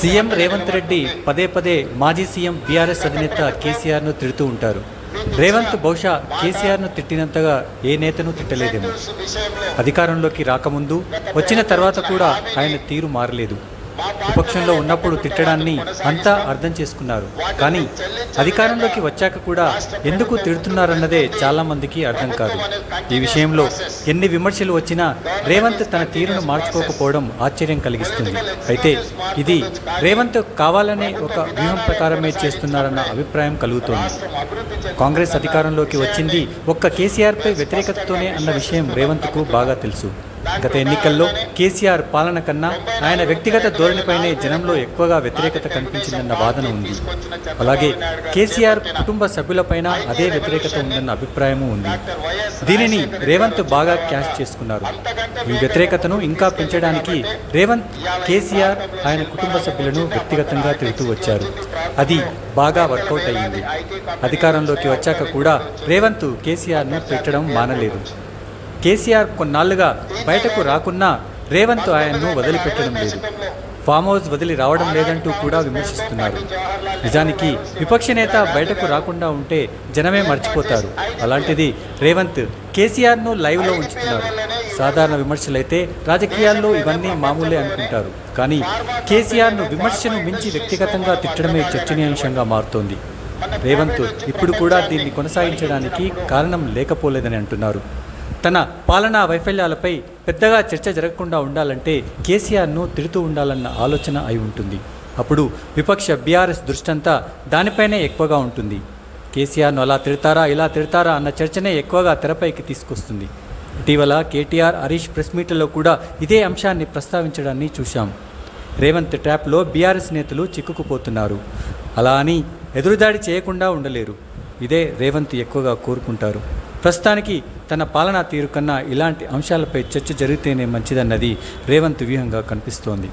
CM Revanth Reddy పదే పదే మాజీ సీఎం బీఆర్ఎస్ అధినేత కేసీఆర్ను తిడుతూ ఉంటారు. రేవంత్ బహుశా కేసీఆర్ను తిట్టినంతగా ఏ నేతను తిట్టలేదేమో. అధికారంలోకి రాకముందు వచ్చిన తర్వాత కూడా ఆయన తీరు మారలేదు. విపక్షంలో ఉన్నప్పుడు తిట్టడాన్ని అంతా అర్థం చేసుకున్నారు. కానీ అధికారంలోకి వచ్చాక కూడా ఎందుకు తిడుతున్నారన్నదే చాలామందికి అర్థం కాదు. ఈ విషయంలో ఎన్ని విమర్శలు వచ్చినా రేవంత్ తన తీరును మార్చుకోకపోవడం ఆశ్చర్యం కలిగిస్తుంది. అయితే ఇది రేవంత్ కావాలనే ఒక వ్యూహం ప్రకారమే చేస్తున్నారన్న అభిప్రాయం కలుగుతోంది. కాంగ్రెస్ అధికారంలోకి వచ్చింది ఒక్క కేసీఆర్పై వ్యతిరేకతతోనే అన్న విషయం రేవంత్కు బాగా తెలుసు. గత ఎన్నికల్లో కేసీఆర్ పాలన కన్నా ఆయన వ్యక్తిగత ధోరణిపైనే జనంలో ఎక్కువగా వ్యతిరేకత కనిపించిందన్న వాదన ఉంది. అలాగే కేసీఆర్ కుటుంబ సభ్యులపైన అదే వ్యతిరేకత ఉందన్న అభిప్రాయము ఉంది. దీనిని రేవంత్ బాగా క్యాష్ చేసుకున్నారు. ఈ వ్యతిరేకతను ఇంకా పెంచడానికి రేవంత్ కేసీఆర్ ఆయన కుటుంబ సభ్యులను వ్యక్తిగతంగా తిరుగుతూ వచ్చారు. అది బాగా వర్కౌట్ అయ్యింది. అధికారంలోకి వచ్చాక కూడా రేవంత్ కేసీఆర్ను పెట్టడం మానలేదు. కేసీఆర్ కొన్నాళ్ళుగా బయటకు రాకున్నా రేవంత్ ఆయన్ను వదిలిపెట్టడం లేదు. ఫామ్ హౌస్ వదిలి రావడం లేదంటూ కూడా విమర్శిస్తున్నారు. నిజానికి విపక్ష నేత బయటకు రాకుండా ఉంటే జనమే మర్చిపోతారు. అలాంటిది రేవంత్ కేసీఆర్ను లైవ్లో ఉంచుతున్నారు. సాధారణ విమర్శలైతే రాజకీయాల్లో ఇవన్నీ మామూలే అనుకుంటారు. కానీ కేసీఆర్ను విమర్శను మించి వ్యక్తిగతంగా తిట్టడమే చర్చనీయాంశంగా మారుతోంది. రేవంత్ ఇప్పుడు కూడా దీన్ని కొనసాగించడానికి కారణం లేకపోలేదని అంటున్నారు. తన పాలనా వైఫల్యాలపై పెద్దగా చర్చ జరగకుండా ఉండాలంటే కేసీఆర్ను తిడుతూ ఉండాలన్న ఆలోచన అయి ఉంటుంది. అప్పుడు విపక్ష బీఆర్ఎస్ దృష్టంతా దానిపైనే ఎక్కువగా ఉంటుంది. కేసీఆర్ను అలా తిడతారా ఇలా తిడతారా అన్న చర్చనే ఎక్కువగా తెరపైకి తీసుకొస్తుంది. ఇటీవల కేటీఆర్ హరీష్ ప్రెస్ మీట్లలో కూడా ఇదే అంశాన్ని ప్రస్తావించడాన్ని చూశాం. రేవంత్ ట్రాప్లో బీఆర్ఎస్ నేతలు చిక్కుకుపోతున్నారు. అలా అని ఎదురుదాడి చేయకుండా ఉండలేరు. ఇదే రేవంత్ ఎక్కువగా కోరుకుంటారు. ప్రస్తుతానికి తన పాలనా తీరు కన్నా ఇలాంటి అంశాలపై చర్చ జరిగితేనే మంచిదన్నది రేవంత్ వ్యూహంగా కనిపిస్తోంది.